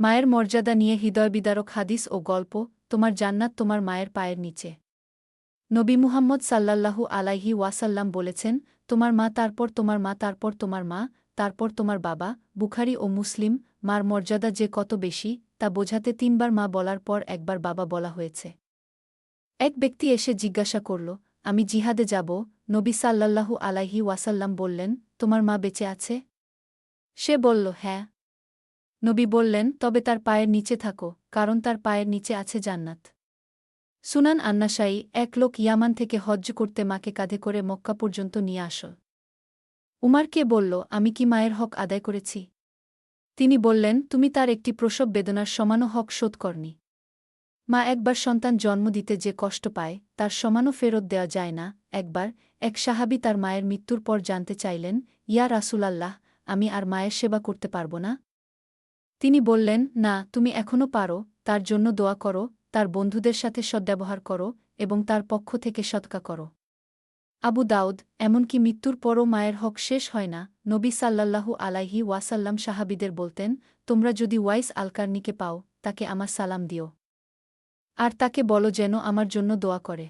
মায়ের মর্যাদা নিয়ে হৃদয়বিদারক হাদিস ও গল্প, তোমার জান্নাত তোমার মায়ের পায়ের নিচে। নবী মুহাম্মদ সাল্লাল্লাহু আলাইহি ওয়াসাল্লাম বলেছেন, তোমার মা তারপর তোমার মা, তারপর তোমার মা, তারপর তোমার বাবা, বুখারি ও মুসলিম, মার মর্যাদা যে কত বেশি, তা বোঝাতে তিনবার মা বলার পর একবার বাবা বলা হয়েছে। এক ব্যক্তি এসে জিজ্ঞাসা করল, আমি জিহাদে যাব? নবী সাল্লাল্লাহু আলাইহি ওয়াসাল্লাম বললেন, তোমার মা বেঁচে আছে? সে বলল হ্যাঁ। নবী বললেন, তবে তার পায়ের নিচে থাকো, কারণ তার পায়ের নিচে আছে জান্নাত। সুনান আন্নাশাই, এক লোক ইয়ামান থেকে হজ্জ করতে মাকে কাঁধে করে মক্কা পর্যন্ত নিয়ে আস। উমারকে বলল, আমি কি মায়ের হক আদায় করেছি? তিনি বললেন, তুমি তার একটি প্রসব বেদনার সমানও হক শোধ করনি। মা একবার সন্তান জন্ম দিতে যে কষ্ট পায়, তার সমানও ফেরত দেওয়া যায় না। একবার এক সাহাবি তার মায়ের মৃত্যুর পর জানতে চাইলেন, ইয়া রাসূলাল্লাহ, আমি আর মায়ের সেবা করতে পারব না? তিনি বললেন, না, তুমি এখনও পারো, তার জন্য দোয়া করো, তার বন্ধুদের সাথে সদ্ব্যবহার করো, এবং তার পক্ষ থেকে সৎকা করো। আবু দাউদ, এমনকি মৃত্যুর পরও মায়ের হক শেষ হয় না, নবী সাল্লাল্লাহু আলাইহি ওয়াসাল্লাম সাহাবিদের বলতেন, তোমরা যদি ওয়াইস আলকার্নিকে পাও, তাকে আমার সালাম দিও। আর তাকে বলো যেন আমার জন্য দোয়া করে।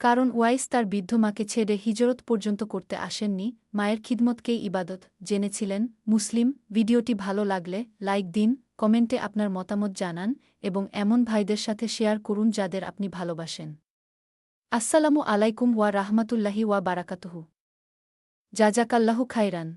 কারণ ওয়াইস তার বৃদ্ধ মাকে ছেড়ে হিজরত পর্যন্ত করতে আসেননি, মায়ের খিদমতকেই ইবাদত। জেনেছিলেন, মুসলিম, ভিডিওটি ভালো লাগলে লাইক দিন, কমেন্টে আপনার মতামত জানান এবং এমন ভাইদের সাথে শেয়ার করুন যাদের আপনি ভালোবাসেন। আসসালামু আলাইকুম ওয়া রাহমাতুল্লাহি ওয়া বারাকাতুহু। জাজাকাল্লাহু খাইরান